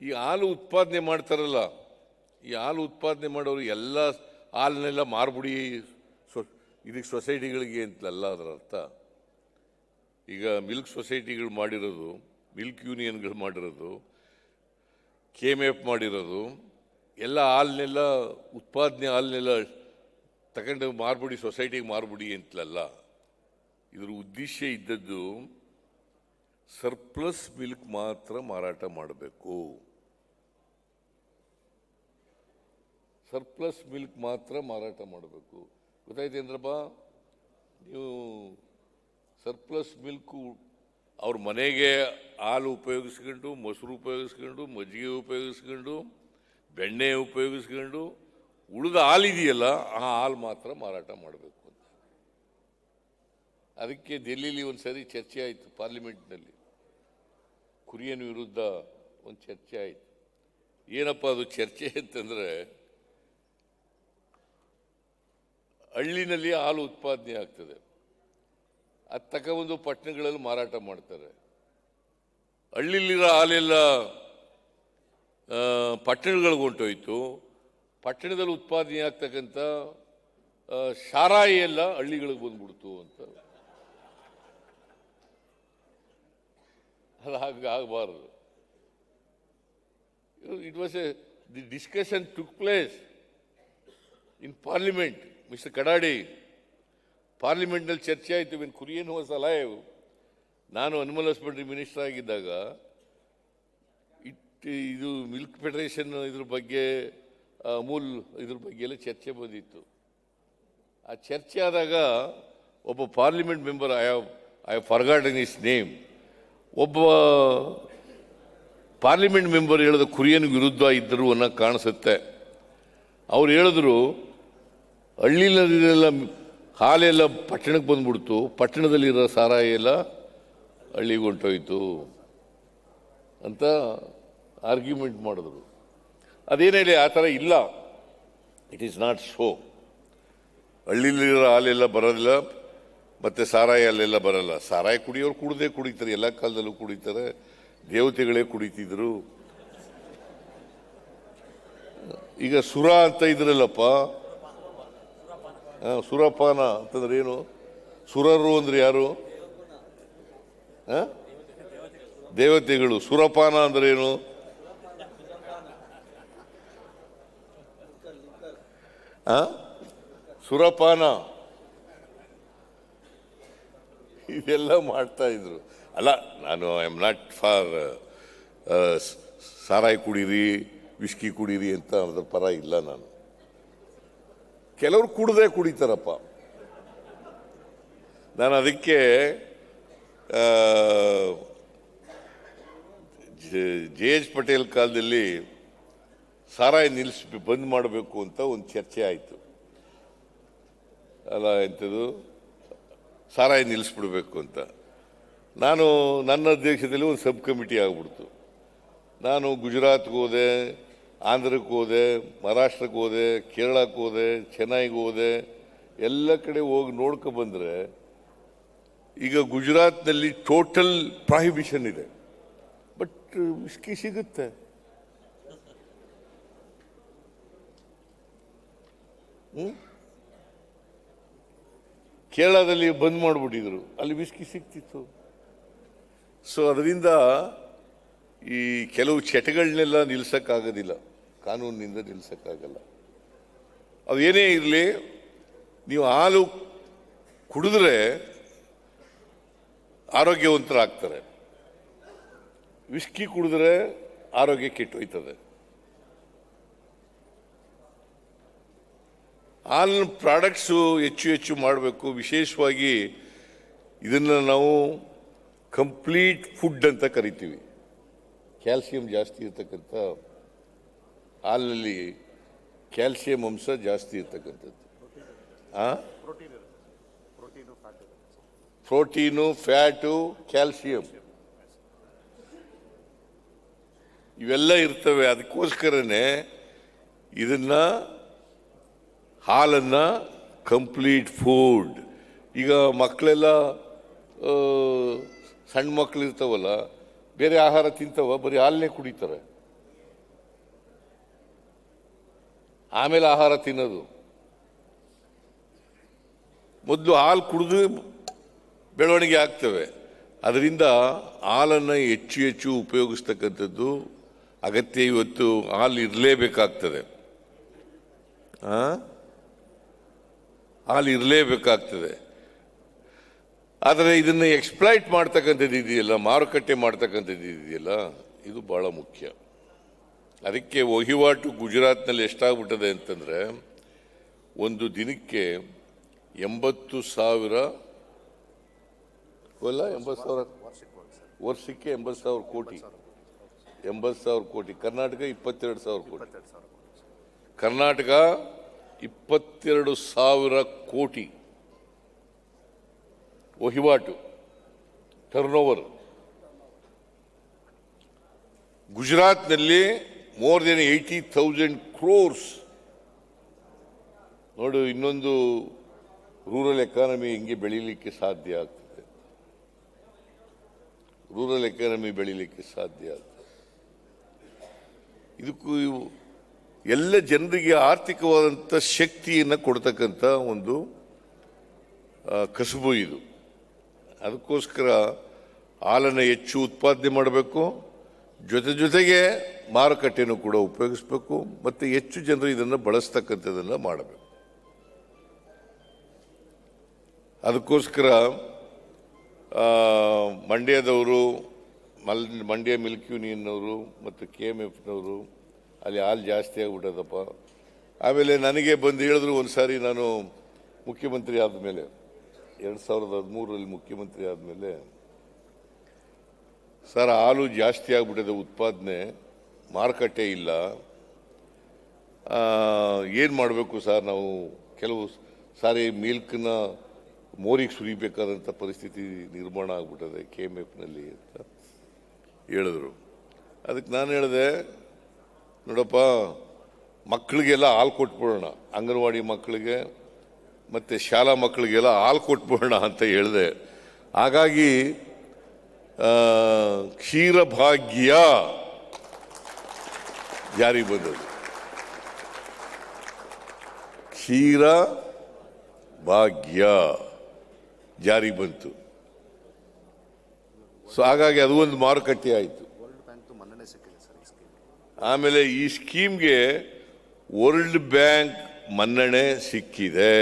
ಈ ಹಾಲು ಉತ್ಪಾದನೆ ಮಾಡ್ತಾರಲ್ಲ, ಈ ಹಾಲು ಉತ್ಪಾದನೆ ಮಾಡೋರು ಎಲ್ಲ ಹಾಲನ್ನೆಲ್ಲ ಮಾರ್ಬಿಡಿ, ಸೊ, ಇದಕ್ಕೆ ಸೊಸೈಟಿಗಳಿಗೆ ಅಂತಲ್ಲ ಅದರ ಅರ್ಥ. ಈಗ ಮಿಲ್ಕ್ ಸೊಸೈಟಿಗಳು ಮಾಡಿರೋದು, ಮಿಲ್ಕ್ ಯೂನಿಯನ್ಗಳು ಮಾಡಿರೋದು ಕೆ ಎಂ ಎಫ್ ಮಾಡಿರೋದು, ಎಲ್ಲ ಹಾಲನ್ನೆಲ್ಲ, ಉತ್ಪಾದನೆ ಹಾಲನ್ನೆಲ್ಲ ತಗೊಂಡು ಮಾರ್ಬಿಡಿ, ಸೊಸೈಟಿಗೆ ಮಾರ್ಬಿಡಿ ಅಂತಲಲ್ಲ ಇದ್ರ ಉದ್ದೇಶ ಇದ್ದದ್ದು ಸರ್ಪ್ಲಸ್ ಮಿಲ್ಕ್ ಮಾತ್ರ ಮಾರಾಟ ಮಾಡಬೇಕು. ಸರ್ಪ್ಲಸ್ ಮಿಲ್ಕ್ ಮಾತ್ರ ಮಾರಾಟ ಮಾಡಬೇಕು. ಗೊತ್ತಾಯ್ತೇಂದ್ರಪ್ಪ ನೀವು ಸರ್ಪ್ಲಸ್ ಮಿಲ್ಕು ಅವ್ರ ಮನೆಗೆ ಹಾಲು ಉಪಯೋಗಿಸ್ಕೊಂಡು, ಮೊಸರು ಉಪಯೋಗಿಸ್ಕೊಂಡು, ಮಜ್ಜಿಗೆ ಉಪಯೋಗಿಸ್ಕೊಂಡು, ಬೆಣ್ಣೆ ಉಪಯೋಗಿಸ್ಕೊಂಡು, ಉಳಿದ ಹಾಲಿದೆಯಲ್ಲ, ಆ ಹಾಲು ಮಾತ್ರ ಮಾರಾಟ ಮಾಡಬೇಕು ಅಂತ. ಅದಕ್ಕೆ ಡೆಲ್ಲಿಲಿ ಒಂದು ಸರಿ ಚರ್ಚೆ ಆಯಿತು ಪಾರ್ಲಿಮೆಂಟ್ನಲ್ಲಿ. ಕುರಿಯನ್ ವಿರುದ್ಧ ಒಂದು ಚರ್ಚೆ ಆಯಿತು. ಏನಪ್ಪ ಅದು ಚರ್ಚೆ ಅಂತಂದರೆ ಹಳ್ಳಿನಲ್ಲಿ ಹಾಲು ಉತ್ಪಾದನೆ ಆಗ್ತದೆ. ಅದು ತಗೊಬಂದು ಪಟ್ಟಣಗಳಲ್ಲಿ ಮಾರಾಟ ಮಾಡ್ತಾರೆ. ಹಳ್ಳಿಲಿರೋ ಹಾಲೆಲ್ಲ ಪಟ್ಟಣಗಳಿಗೆ ಹೊಂಟೋಯ್ತು. ಪಟ್ಟಣದಲ್ಲಿ ಉತ್ಪಾದನೆ ಆಗ್ತಕ್ಕಂಥ ಶಾರಾಯಿ ಎಲ್ಲ ಹಳ್ಳಿಗಳಿಗೆ ಬಂದ್ಬಿಡ್ತು ಅಂತ. ಅದು ಹಾಗೆ ಆಗಬಾರ್ದು. It was a the discussion took place in parliament mister Kadadi ಪಾರ್ಲಿಮೆಂಟ್ನಲ್ಲಿ ಚರ್ಚೆ ಆಯಿತು ಇನ್ ಕುರಿಯನ್ ವಾಸ್ ಅಲೈವ್ ನಾನು ಅನಿಮಲ್ ಹಸ್ಬೆಂಡ್ರಿ ಮಿನಿಸ್ಟರ್ ಆಗಿದ್ದಾಗ ಇಟ್ ಇದು ಮಿಲ್ಕ್ ಫೆಡರೇಷನ್ ಇದ್ರ ಬಗ್ಗೆ ಅಮೂಲ್ ಇದ್ರ ಬಗ್ಗೆ ಎಲ್ಲ ಚರ್ಚೆ ಬಂದಿತ್ತು. ಆ ಚರ್ಚೆ ಆದಾಗ ಒಬ್ಬ parliament member I have I have forgotten is name ಒಬ್ಬ ಪಾರ್ಲಿಮೆಂಟ್ ಮೆಂಬರ್ ಹೇಳಿದ ಕುರಿಯನ್ ವಿರುದ್ಧ ಇದ್ದರು ಅನ್ನೋ ಕಾಣಿಸುತ್ತೆ. ಅವ್ರು ಹೇಳಿದ್ರು ಹಳ್ಳಿನಲ್ಲೆಲ್ಲ ಹಾಲೆಲ್ಲ ಪಟ್ಟಣಕ್ಕೆ ಬಂದ್ಬಿಡ್ತು, ಪಟ್ಟಣದಲ್ಲಿರೋ ಸಾರಾಯಿ ಎಲ್ಲ ಹಳ್ಳಿಗೆ ಹೊಂಟೋಯ್ತು ಅಂತ ಆರ್ಗ್ಯುಮೆಂಟ್ ಮಾಡಿದ್ರು. ಅದೇನೇಳಿ ಆ ಥರ ಇಲ್ಲ. ಇಟ್ ಈಸ್ ನಾಟ್ ಸೋ ಹಳ್ಳಿಲಿರೋ ಹಾಲೆಲ್ಲ ಬರೋದಿಲ್ಲ. ಮತ್ತು ಸಾರಾಯಿ ಅಲ್ಲೆಲ್ಲ ಬರಲ್ಲ. ಸಾರಾಯಿ ಕುಡಿಯೋರು ಕುಡ್ದೇ ಕುಡಿತಾರೆ. ಎಲ್ಲ ಕಾಲದಲ್ಲೂ ಕುಡಿತಾರೆ. ದೇವತೆಗಳೇ ಕುಡಿತಿದ್ರು. ಈಗ ಸುರ ಅಂತ ಇದ್ರಲ್ಲಪ್ಪ. ಸುರಪಾನ ಅಂತಂದ್ರೆ ಏನು? ಸುರರು ಅಂದ್ರೆ ಯಾರು? ದೇವತೆಗಳು. ಸುರಪಾನ ಅಂದ್ರೆ ಏನು? ಸುರಪಾನ. ಇದೆಲ್ಲ ಮಾಡ್ತಾ ಇದ್ರು. ಅಲ್ಲ, ನಾನು ಐ ಆಮ್ ನಾಟ್ ಫಾರ್ ಸಾರಾಯಿ ಕುಡೀರಿ, ವಿಸ್ಕಿ ಕುಡೀರಿ ಅಂತ ಅದರ ಪರ ಇಲ್ಲ ನಾನು. ಕೆಲವರು ಕುಡ್ದೇ ಕುಡಿತಾರಪ್ಪ. ನಾನು ಅದಕ್ಕೆ ಜೆ ಎಚ್ ಪಟೇಲ್ ಕಾಲದಲ್ಲಿ ಸಾರಾಯಿ ನಿಲ್ಲಿಸಿ ಬಂದ್ ಮಾಡಬೇಕು ಅಂತ ಒಂದು ಚರ್ಚೆ ಆಯಿತು. ಅಲ್ಲ ಎಂಥದ್ದು ಸಾರಾಯಿ ನಿಲ್ಲಿಸ್ಬಿಡ್ಬೇಕು ಅಂತ. ನಾನು ನನ್ನ ದೇಶದಲ್ಲಿ ಒಂದು ಸಬ್ ಕಮಿಟಿ ಆಗ್ಬಿಡ್ತು. ನಾನು ಗುಜರಾತ್ಗೆ ಹೋದೆ, ಆಂಧ್ರಕ್ಕೆ ಹೋದೆ, ಮಹಾರಾಷ್ಟ್ರಕ್ಕೆ ಹೋದೆ, ಕೇರಳಕ್ಕೆ ಹೋದೆ, ಚೆನ್ನೈಗೆ ಹೋದೆ, ಎಲ್ಲ ಕಡೆ ಹೋಗಿ ನೋಡ್ಕೊ ಬಂದರೆ ಈಗ ಗುಜರಾತ್ನಲ್ಲಿ ಟೋಟಲ್ ಪ್ರಾಹಿಬಿಷನ್ ಇದೆ. ಬಟ್ ವಿಸ್ಕಿ ಸಿಗುತ್ತೆ. ಹ್ಮ್? ಕೇರಳದಲ್ಲಿ ಬಂದ್ ಮಾಡಿಬಿಟ್ಟಿದ್ರು. ಅಲ್ಲಿ ವಿಸ್ಕಿ ಸಿಕ್ತಿತ್ತು ಸೊ ಅದರಿಂದ ಈ ಕೆಲವು ಚಟಗಳನ್ನೆಲ್ಲ ನಿಲ್ಸೋಕ್ಕಾಗೋದಿಲ್ಲ. ಕಾನೂನಿನಿಂದ ನಿಲ್ಸೋಕ್ಕಾಗಲ್ಲ. ಅದು ಏನೇ ಇರಲಿ, ನೀವು ಹಾಲು ಕುಡಿದ್ರೆ ಆರೋಗ್ಯವಂತರಾಗ್ತಾರೆ. ವಿಸ್ಕಿ ಕುಡಿದ್ರೆ ಆರೋಗ್ಯ ಕೆಟ್ಟೋಯ್ತದೆ. ಹಾಲಿನ ಪ್ರಾಡಕ್ಟ್ಸು ಹೆಚ್ಚು ಹೆಚ್ಚು ಮಾಡಬೇಕು. ವಿಶೇಷವಾಗಿ ಇದನ್ನು ನಾವು ಕಂಪ್ಲೀಟ್ ಫುಡ್ ಅಂತ ಕರಿತೀವಿ. ಕ್ಯಾಲ್ಸಿಯಂ ಜಾಸ್ತಿ ಇರ್ತಕ್ಕಂಥ ಹಾಲಿನಲ್ಲಿ ಕ್ಯಾಲ್ಸಿಯಂ ಅಂಶ ಜಾಸ್ತಿ ಇರ್ತಕ್ಕಂಥದ್ದು. Protein, fat, calcium. ಇವೆಲ್ಲ ಇರ್ತವೆ. ಅದಕ್ಕೋಸ್ಕರನೇ ಇದನ್ನ ಹಾಲನ್ನು ಕಂಪ್ಲೀಟ್ ಫುಡ್. ಈಗ ಮಕ್ಕಳೆಲ್ಲ ಸಣ್ಣ ಮಕ್ಕಳು ಇರ್ತಾವಲ್ಲ, ಬೇರೆ ಆಹಾರ ತಿಂತಾವ, ಬರೀ ಹಾಲನ್ನೇ ಕುಡಿತಾರೆ. ಆಮೇಲೆ ಆಹಾರ ತಿನ್ನೋದು. ಮೊದಲು ಹಾಲು ಕುಡಿದು ಬೆಳವಣಿಗೆ ಆಗ್ತವೆ. ಅದರಿಂದ ಹಾಲನ್ನು ಹೆಚ್ಚು ಹೆಚ್ಚು ಉಪಯೋಗಿಸ್ತಕ್ಕಂಥದ್ದು ಅಗತ್ಯ ಇವತ್ತು ಹಾಲು ಇರಲೇಬೇಕಾಗ್ತದೆ. ಹಾಂ ಹಾಲು ಇರಲೇಬೇಕಾಗ್ತದೆ. ಆದರೆ ಇದನ್ನು ಎಕ್ಸ್ಪ್ಲಾಯ್ಟ್ ಮಾಡ್ತಕ್ಕಂಥದ್ದು ಇದೆಯಲ್ಲ, ಮಾರುಕಟ್ಟೆ ಮಾಡ್ತಕ್ಕಂಥದ್ದು ಇದೆಯಲ್ಲ, ಇದು ಬಹಳ ಮುಖ್ಯ. ಅದಕ್ಕೆ ವಹಿವಾಟು ಗುಜರಾತ್ನಲ್ಲಿ ಎಷ್ಟಾಗ್ಬಿಟ್ಟದೆ ಅಂತಂದರೆ, ಒಂದು ದಿನಕ್ಕೆ ಎಂಬತ್ತು ಸಾವಿರ ಅಲ್ಲ ಎಂಬತ್ತು ಸಾವಿರ, ವರ್ಷಕ್ಕೆ ಎಂಬತ್ತು ಸಾವಿರ ಕೋಟಿ. ಎಂಬತ್ತು ಸಾವಿರ ಕೋಟಿ. ಕರ್ನಾಟಕ ಇಪ್ಪತ್ತೆರಡು ಸಾವಿರ ಕೋಟಿ. ಕರ್ನಾಟಕ ಇಪ್ಪತ್ತೆರಡು ಸಾವಿರ ಕೋಟಿ ವಹಿವಾಟು ಟರ್ನ್ ಓವರ್ ಗುಜರಾತ್ನಲ್ಲಿ more than eighty thousand crores ನೋಡು, ಇನ್ನೊಂದು ರೂರಲ್ ಎಕಾನಮಿ ಹಿಂಗೆ ಬೆಳೀಲಿಕ್ಕೆ ಸಾಧ್ಯ ಆಗ್ತದೆ. ರೂರಲ್ ಎಕಾನಮಿ ಬೆಳೀಲಿಕ್ಕೆ ಸಾಧ್ಯ ಆಗ್ತದೆ. ಇದಕ್ಕೂ ಇವು- ಎಲ್ಲ ಜನರಿಗೆ ಆರ್ಥಿಕವಾದಂಥ ಶಕ್ತಿಯನ್ನು ಕೊಡ್ತಕ್ಕಂಥ ಒಂದು ಕಸುಬು ಇದು. ಅದಕ್ಕೋಸ್ಕರ ಹಾಲನ್ನು ಹೆಚ್ಚು ಉತ್ಪಾದನೆ ಮಾಡಬೇಕು. ಜೊತೆ ಜೊತೆಗೆ ಮಾರುಕಟ್ಟೆಯನ್ನು ಕೂಡ ಉಪಯೋಗಿಸಬೇಕು. ಮತ್ತು ಹೆಚ್ಚು ಜನರು ಇದನ್ನು ಬಳಸ್ತಕ್ಕಂಥದ್ದನ್ನು ಮಾಡಬೇಕು. ಅದಕ್ಕೋಸ್ಕರ ಮಂಡ್ಯದವರು, ಮಲ್, ಮಂಡ್ಯ ಮಿಲ್ಕ್ ಯೂನಿಯನ್ನವರು ಮತ್ತು ಕೆ ಎಂ ಎಫ್ನವರು ಅಲ್ಲಿ ಹಾಲು ಜಾಸ್ತಿ ಆಗಿಬಿಟ್ಟದಪ್ಪ. ಆಮೇಲೆ ನನಗೆ ಬಂದು ಹೇಳಿದ್ರು ಒಂದು ಸಾರಿ ನಾನು ಮುಖ್ಯಮಂತ್ರಿ ಆದಮೇಲೆ. ಎರಡು ಸಾವಿರದ ಹದಿಮೂರರಲ್ಲಿ ಮುಖ್ಯಮಂತ್ರಿ ಆದಮೇಲೆ. ಸರ್, ಹಾಲು ಜಾಸ್ತಿ ಆಗಿಬಿಟ್ಟಿದೆ, ಉತ್ಪಾದನೆ ಮಾರುಕಟ್ಟೆ ಇಲ್ಲ. ಏನು ಮಾಡಬೇಕು ಸರ್ ನಾವು? ಕೆಲವು ಸಾರಿ ಮಿಲ್ಕ್ನ ಮೋರಿಗೆ ಸುರಿಬೇಕಾದಂಥ ಪರಿಸ್ಥಿತಿ ನಿರ್ಮಾಣ ಆಗ್ಬಿಟ್ಟದೆ ಕೆ ಎಂ ಎಫ್ನಲ್ಲಿ ಅಂತ ಹೇಳಿದ್ರು. ಅದಕ್ಕೆ ನಾನು ಹೇಳಿದೆ ನೋಡಪ್ಪ ಮಕ್ಕಳಿಗೆಲ್ಲ ಹಾಲು ಕೊಟ್ಬಿಡೋಣ. ಅಂಗನವಾಡಿ ಮಕ್ಕಳಿಗೆ ಮತ್ತು ಶಾಲಾ ಮಕ್ಕಳಿಗೆಲ್ಲ ಹಾಲು ಕೊಟ್ಬಿಡೋಣ ಅಂತ ಹೇಳಿದೆ. ಹಾಗಾಗಿ ಕ್ಷೀರಭಾಗ್ಯ ಜಾರಿಗೆ ಬಂದದ್ದು. ಕ್ಷೀರ ಭಾಗ್ಯ ಜಾರಿಗೆ ಬಂತು. ಸೊ ಹಾಗಾಗಿ ಅದು ಒಂದು ಮಾರುಕಟ್ಟೆ ಆಯಿತು ವರ್ಲ್ಡ್ ಬ್ಯಾಂಕ್ ಮನ್ನಣೆ ಸಿಕ್ಕಿದೆ ಸರ್ ಈ ಸ್ಕೀಮ್ ಆಮೇಲೆ ಈ ಸ್ಕೀಮ್ಗೆ ವರ್ಲ್ಡ್ ಬ್ಯಾಂಕ್ ಮನ್ನಣೆ ಸಿಕ್ಕಿದೆ.